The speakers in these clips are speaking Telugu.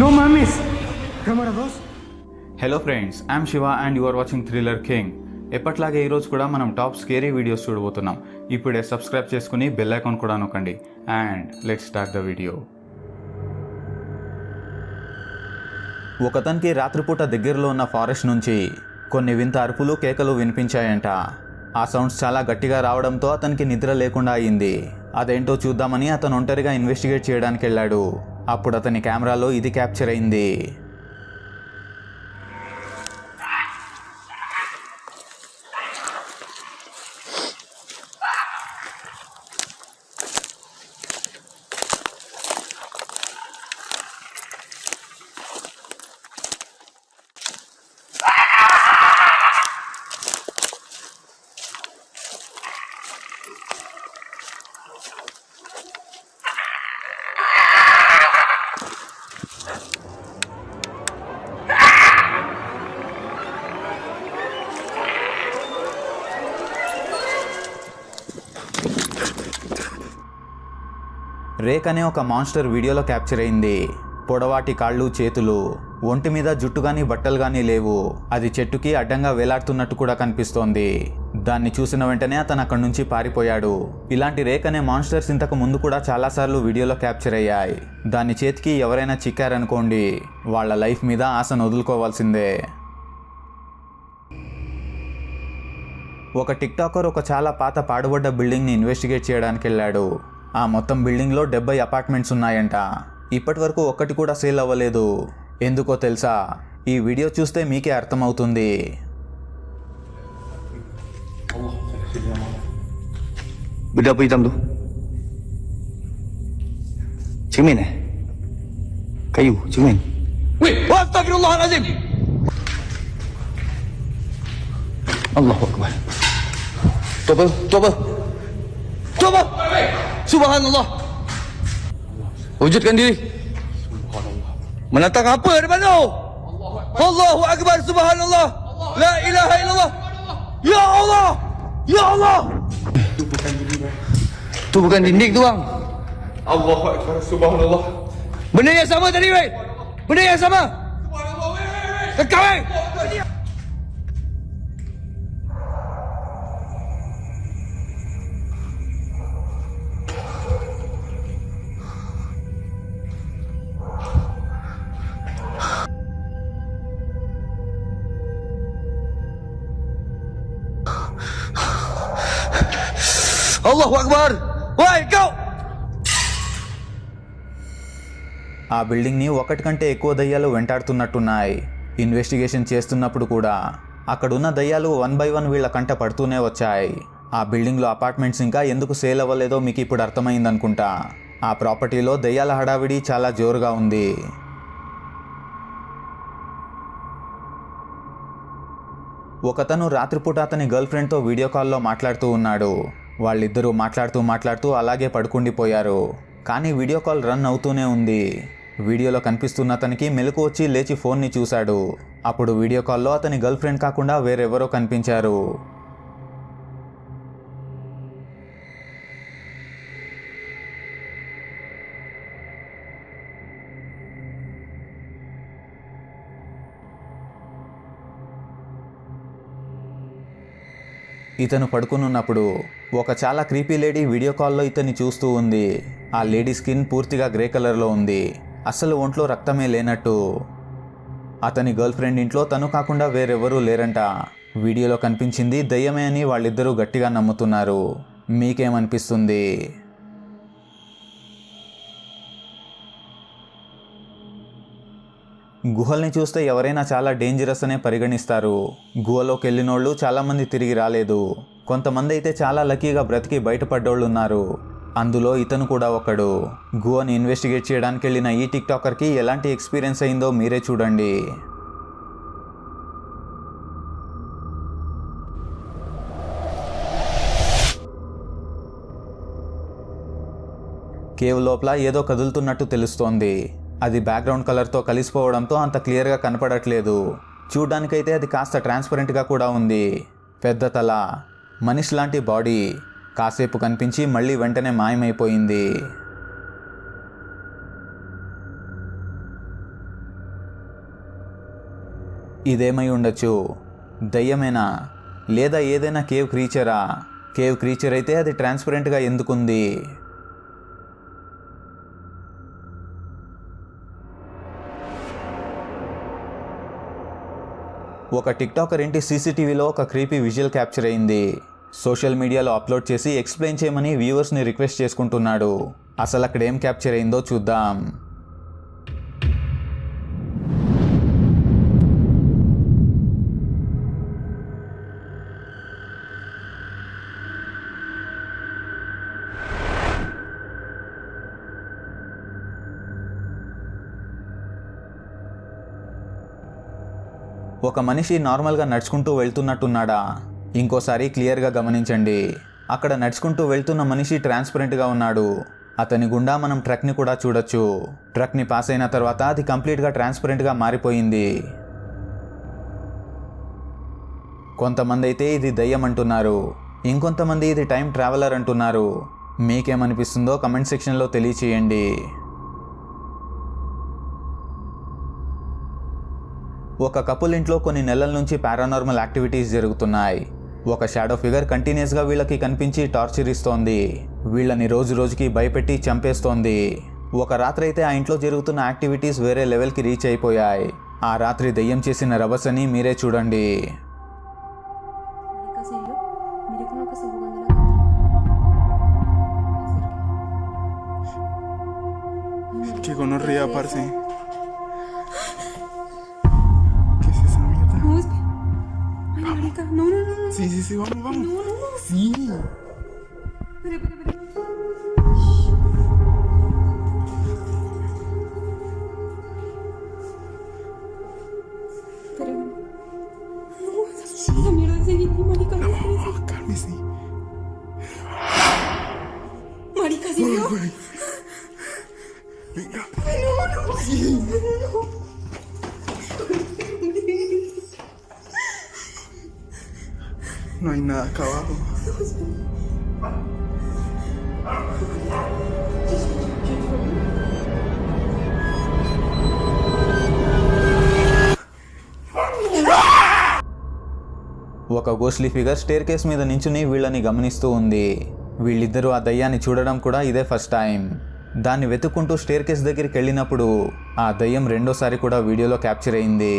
No mames. Cámara 2. Hello friends I'm Shiva and you are watching thriller king ఎప్పట్లాగే ఈరోజు కూడా మనం టాప్ స్కేరీ వీడియోస్ చూడబోతున్నాం. ఇప్పుడే సబ్స్క్రైబ్ చేసుకుని బెల్ ఐకాన్ కూడా నొక్కండి. And let start the video ఒకతనికి రాత్రిపూట దగ్గరలో ఉన్న ఫారెస్ట్ నుంచి కొన్ని వింత అరుపులు కేకలు వినిపించాయంట. ఆ సౌండ్స్ చాలా గట్టిగా రావడంతో అతనికి నిద్ర లేకుండా అయింది. అదేంటో చూద్దామని అతను ఒంటరిగా ఇన్వెస్టిగేట్ చేయడానికి వెళ్ళాడు. అప్పుడు అతని కెమెరాలో ఇది క్యాప్చర్ అయింది. రేక్ అనే ఒక మాన్స్టర్ వీడియోలో క్యాప్చర్ అయింది. పొడవాటి కాళ్ళు చేతులు ఒంటి మీద జుట్టు కానీ బట్టలు కానీ లేవు. అది చెట్టుకి అడ్డంగా వేలాడుతున్నట్టు కూడా కనిపిస్తోంది. దాన్ని చూసిన వెంటనే అతను అక్కడి నుంచి పారిపోయాడు. ఇలాంటి రేక్ అనే మాన్స్టర్స్ ఇంతకు ముందు కూడా చాలాసార్లు వీడియోలో క్యాప్చర్ అయ్యాయి. దాని చేతికి ఎవరైనా చిక్కారనుకోండి వాళ్ళ లైఫ్ మీద ఆశను వదులుకోవాల్సిందే ఒక టిక్టాకర్ ఒక చాలా పాత పాడుబడ్డ బిల్డింగ్ని ఇన్వెస్టిగేట్ చేయడానికి వెళ్ళాడు ఆ మొత్తం బిల్డింగ్లో డెబ్బై అపార్ట్మెంట్స్ ఉన్నాయంట. ఇప్పటి వరకు ఒక్కటి కూడా సేల్ అవ్వలేదు. ఎందుకో తెలుసా? ఈ వీడియో చూస్తే మీకే అర్థమవుతుంది. cermin. Weh, astagfirullahalazim. Allahu Subhanallah. Wujudkan diri. Menantang apa depan tu? Allahu akbar. Subhanallah. La ilaha illallah. Ya Allah. Ya Allah. Tu bukan dinding tu bang. Allah Akbar Subhanallah Benda yang sama tadi weh. Benda yang sama. Kekal weh. Allahu Akbar. Woi kau. ఆ బిల్డింగ్ని ఒకటి కంటే ఎక్కువ దయ్యాలు వెంటాడుతున్నట్టున్నాయి. ఇన్వెస్టిగేషన్ చేస్తున్నప్పుడు కూడా అక్కడున్న దయ్యాలు వన్ బై వన్ వీళ్ళ కంట పడుతూనే వచ్చాయి. ఆ బిల్డింగ్లో అపార్ట్మెంట్స్ ఇంకా ఎందుకు సేల్ అవ్వలేదో మీకు ఇప్పుడు అర్థమైందనుకుంటా. ఆ ప్రాపర్టీలో దయ్యాల హడావిడి చాలా జోరుగా ఉంది. ఒకతను రాత్రిపూట అతని గర్ల్ ఫ్రెండ్తో వీడియో కాల్లో మాట్లాడుతూ ఉన్నాడు. వాళ్ళిద్దరూ మాట్లాడుతూ మాట్లాడుతూ అలాగే పడుకుండిపోయారు. కానీ వీడియో కాల్ రన్ అవుతూనే ఉంది. వీడియోలో కనిపిస్తున్న అతనికి మెలకు వచ్చి లేచి ఫోన్ని చూశాడు. అప్పుడు వీడియో కాల్లో అతని గర్ల్ ఫ్రెండ్ కాకుండా వేరెవరో కనిపించారు. ఇతను పడుకునున్నప్పుడు ఒక చాలా క్రీపీ లేడీ వీడియో కాల్లో ఇతన్ని చూస్తూ ఉంది. ఆ లేడీ స్కిన్ పూర్తిగా గ్రే కలర్లో ఉంది. అసలు ఒంట్లో రక్తమే లేనట్టు అతని గర్ల్ ఫ్రెండ్ ఇంట్లో తను కాకుండా వేరెవరూ లేరంట. వీడియోలో కనిపించింది దయ్యమే అని వాళ్ళిద్దరూ గట్టిగా నమ్ముతున్నారు. మీకేమనిపిస్తుంది? గుహల్ని చూస్తే ఎవరైనా చాలా డేంజరస్ అనే పరిగణిస్తారు. గుహలోకి వెళ్ళినోళ్ళు చాలామంది తిరిగి రాలేదు. కొంతమంది అయితే చాలా లక్కీగా బ్రతికి బయటపడ్డోళ్ళు ఉన్నారు అందులో ఇతను కూడా ఒకడు. గుహని ఇన్వెస్టిగేట్ చేయడానికి వెళ్ళిన ఈ టిక్ టాకర్కి ఎలాంటి ఎక్స్పీరియన్స్ అయిందో మీరే చూడండి. కేవ్ లోపల ఏదో కదులుతున్నట్టు తెలుస్తోంది. అది బ్యాక్గ్రౌండ్ కలర్తో కలిసిపోవడంతో అంత క్లియర్గా కనపడట్లేదు. చూడ్డానికైతే అది కాస్త ట్రాన్స్పరెంట్గా కూడా ఉంది. పెద్ద తల మనిషి లాంటి బాడీ కాసేపు కనిపించి మళ్ళీ వెంటనే మాయమైపోయింది. ఇదేమై ఉండొచ్చు? దయ్యమేనా? లేదా ఏదైనా కేవ్ క్రీచరా కేవ్ క్రీచర్ అయితే అది ట్రాన్స్పరెంట్గా ఎందుకుంది? ఒక టిక్టాకర్ ఇంటి సీసీటీవీలో ఒక క్రీపీ విజువల్ క్యాప్చర్ అయింది. సోషల్ మీడియాలో అప్లోడ్ చేసి ఎక్స్ప్లెయిన్ చేయమని వ్యూవర్స్ని రిక్వెస్ట్ చేసుకుంటున్నాడు. అసలు అక్కడ ఏం క్యాప్చర్ అయిందో చూద్దాం. ఒక మనిషి నార్మల్గా నడుచుకుంటూ వెళ్తున్నట్టున్నాడా? ఇంకోసారి క్లియర్గా గమనించండి. అక్కడ నడుచుకుంటూ వెళ్తున్న మనిషి ట్రాన్స్పరెంట్గా ఉన్నాడు. అతని గుండా మనం ట్రక్ని కూడా చూడొచ్చు. ట్రక్ని పాస్ అయిన తర్వాత అది కంప్లీట్గా ట్రాన్స్పరెంట్గా మారిపోయింది. కొంతమంది అయితే ఇది దయ్యం అంటున్నారు. ఇంకొంతమంది ఇది టైం ట్రావెలర్ అంటున్నారు. మీకేమనిపిస్తుందో కమెంట్ సెక్షన్లో తెలియచేయండి. ఒక కపుల్ ఇంట్లో కొన్ని నెలల నుంచి పారానార్మల్ యాక్టివిటీస్ జరుగుతున్నాయి. ఒక షాడో ఫిగర్ కంటిన్యూస్గా వీళ్ళకి కనిపించి టార్చర్ ఇస్తోంది. వీళ్ళని రోజు రోజుకి భయపెట్టి చంపేస్తోంది. ఒక రాత్రి అయితే ఆ ఇంట్లో జరుగుతున్న యాక్టివిటీస్ వేరే లెవెల్కి రీచ్ అయిపోయాయి. ఆ రాత్రి దెయ్యం చేసిన రభసని మీరే చూడండి. Marica, ¿sí yo? Mire Sí, sí, sí, vamos, vamos. No, no. Sí. Espera, espera, espera. Espera. Sí. La mierda es seguir, marica. No, Carmen, sí. Marica, sí, no. Venga. No, no. Sí. No. Hay nada acá abajo. ఒక గోస్లీ ఫిగర్ స్టేర్ కేస్ మీద నించుని వీళ్ళని గమనిస్తూ ఉంది. వీళ్ళిద్దరూ ఆ దయ్యాన్ని చూడడం కూడా ఇదే ఫస్ట్ టైం దాన్ని వెతుక్కుంటూ స్టేర్ కేస్ దగ్గరికి వెళ్ళినప్పుడు ఆ దయ్యం రెండోసారి కూడా వీడియోలో క్యాప్చర్ అయింది.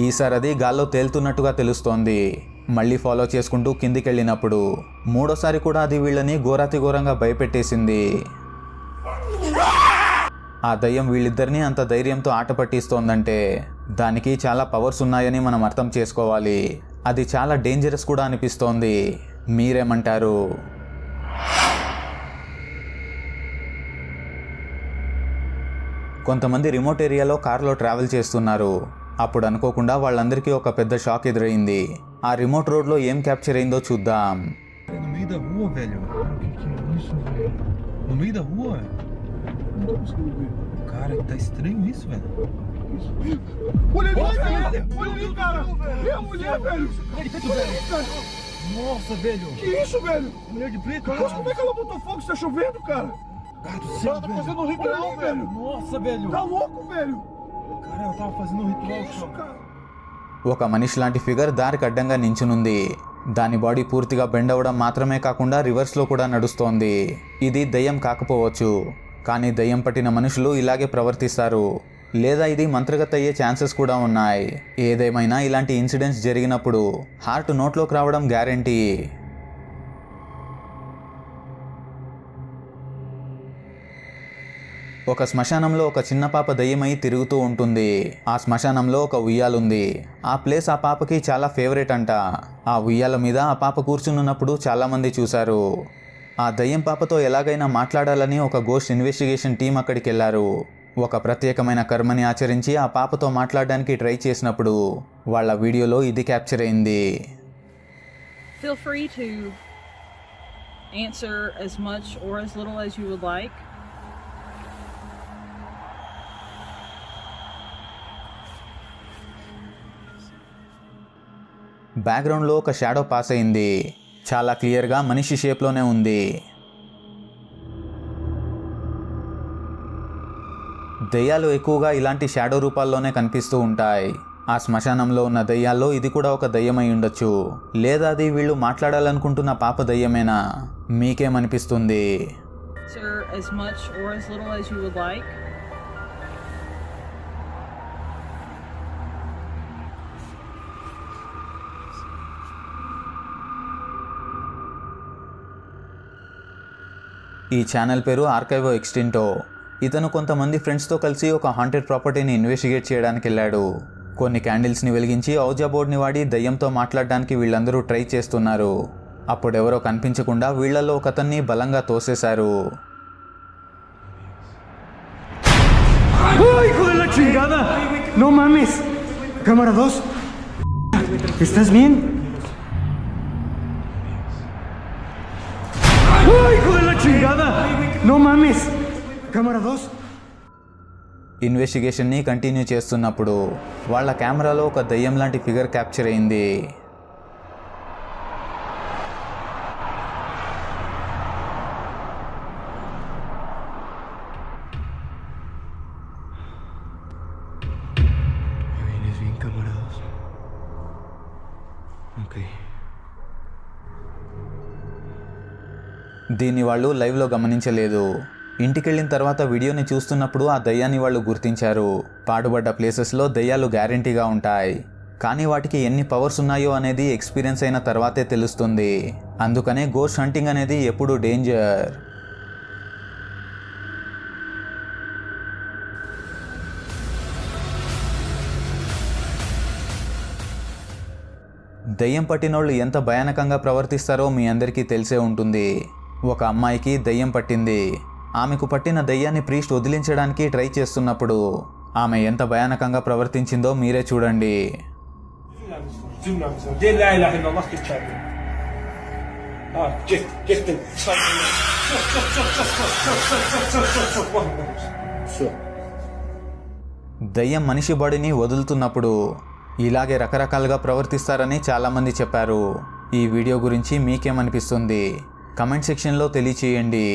ఈసారి అది గాల్లో తేలుతున్నట్టుగా తెలుస్తోంది. మళ్ళీ ఫాలో చేసుకుంటూ కిందికి వెళ్ళినప్పుడు మూడోసారి కూడా అది వీళ్ళని ఘోరాతి ఘోరంగా భయపెట్టేసింది. ఆ దయ్యం వీళ్ళిద్దరినీ అంత ధైర్యంతో ఆట పట్టిస్తోందంటే దానికి చాలా పవర్స్ ఉన్నాయని మనం అర్థం చేసుకోవాలి. అది చాలా డేంజరస్ కూడా అనిపిస్తోంది. మీరేమంటారు? కొంతమంది రిమోట్ ఏరియాలో కారులో ట్రావెల్ చేస్తున్నారు. అప్పుడు అనుకోకుండా వాళ్ళందరికీ ఒక పెద్ద షాక్ ఎదురైంది ఆ రిమోట్ రోడ్లో ఏం క్యాప్చర్ అయిందో చూద్దాం No meio da rua, velho. Que que é isso, velho? No meio da rua? Não tô conseguindo ver. Cara, tá estranho isso, velho. Olha ali, velho. Olha ali, cara. É a mulher, velho. Ele tá velho. Nossa, velho. Que isso, velho? Mulher de preto, Cara, como é que ela botou fogo se tá chovendo, cara? Cara do céu, Ela tá velho. fazendo um ritual, velho. Nossa, velho. Tá louco, velho? ఒక మనిషి లాంటి ఫిగర్ దారికి అడ్డంగా నించునుంది. దాని బాడీ పూర్తిగా బెండ్ అవ్వడం మాత్రమే కాకుండా రివర్స్లో కూడా నడుస్తోంది. ఇది దయ్యం కాకపోవచ్చు కానీ దయ్యం పట్టిన మనుషులు ఇలాగే ప్రవర్తిస్తారు. లేదా ఇది మంత్రగత అయ్యే ఛాన్సెస్ కూడా ఉన్నాయి. ఏదేమైనా ఇలాంటి ఇన్సిడెంట్స్ జరిగినప్పుడు హార్ట్ నోట్లోకి రావడం గ్యారంటీ. ఒక శ్మశానంలో ఒక చిన్న పాప దయ్యమై తిరుగుతూ ఉంటుంది. ఆ శ్మశానంలో ఒక ఉయ్యాలుంది. ఆ ప్లేస్ ఆ పాపకి చాలా ఫేవరెట్ అంట. ఆ ఉయ్యాల మీద ఆ పాప కూర్చున్నప్పుడు చాలామంది చూశారు. ఆ దయ్యం పాపతో ఎలాగైనా మాట్లాడాలని ఒక గోస్ట్ ఇన్వెస్టిగేషన్ టీం అక్కడికి వెళ్ళారు. ఒక ప్రత్యేకమైన కర్మని ఆచరించి ఆ పాపతో మాట్లాడడానికి ట్రై చేసినప్పుడు వాళ్ళ వీడియోలో ఇది క్యాప్చర్ అయింది. Feel free to answer as much or as little as you would like. బ్యాక్గ్రౌండ్లో ఒక షాడో పాస్ అయింది. చాలా క్లియర్గా మనిషి షేప్లోనే ఉంది. దెయ్యాలు ఎక్కువగా ఇలాంటి షాడో రూపాల్లోనే కనిపిస్తూ ఉంటాయి. ఆ శ్మశానంలో ఉన్న దయ్యాల్లో ఇది కూడా ఒక దయ్యమై ఉండొచ్చు. లేదా అది వీళ్ళు మాట్లాడాలనుకుంటున్న పాప దయ్యమేనా? మీకేమనిపిస్తుంది? ఈ ఛానల్ పేరు ఆర్కైవో ఎక్స్టింటో ఇతను కొంతమంది ఫ్రెండ్స్తో కలిసి ఒక హాంటెడ్ ప్రాపర్టీని ఇన్వెస్టిగేట్ చేయడానికి వెళ్ళాడు కొన్ని క్యాండిల్స్ని వెలిగించి ఔజా బోర్డ్ని వాడి దయ్యంతో మాట్లాడడానికి వీళ్ళందరూ ట్రై చేస్తున్నారు అప్పుడెవరో కనిపించకుండా వీళ్ళల్లో ఒకతన్ని బలంగా తోసేశారు chingada! No mames. Cámara 2. ¿Estás bien? నో మామిస్ కెమెరా దోస్ ఇన్వెస్టిగేషన్ని కంటిన్యూ చేస్తున్నప్పుడు వాళ్ళ కెమెరాలో ఒక దయ్యం లాంటి ఫిగర్ క్యాప్చర్ అయింది. దీన్ని వాళ్ళు లైవ్లో గమనించలేదు. ఇంటికెళ్ళిన తర్వాత వీడియోని చూస్తున్నప్పుడు ఆ దయ్యాన్ని వాళ్ళు గుర్తించారు. పాడుబడ్డ ప్లేసెస్లో దయ్యాలు గ్యారంటీగా ఉంటాయి. కానీ వాటికి ఎన్ని పవర్స్ ఉన్నాయో అనేది ఎక్స్పీరియన్స్ అయిన తర్వాతే తెలుస్తుంది. అందుకనే గోస్ట్ హంటింగ్ అనేది ఎప్పుడు డేంజర్. దయ్యం పట్టినోళ్ళు ఎంత భయానకంగా ప్రవర్తిస్తారో మీ అందరికీ తెలిసే ఉంటుంది. ఒక అమ్మాయికి దయ్యం పట్టింది. ఆమెకు పట్టిన దయ్యాన్ని ప్రీస్ట్ వదిలించడానికి ట్రై చేస్తున్నప్పుడు ఆమె ఎంత భయానకంగా ప్రవర్తించిందో మీరే చూడండి. దయ్యం మనిషి బాడీని వదులుతున్నప్పుడు ఇలాగే రకరకాలుగా ప్రవర్తిస్తారని చాలామంది చెప్పారు. ఈ వీడియో గురించి మీకేమనిపిస్తుంది? కమెంట్ సెక్షన్లో తెలియచేయండి.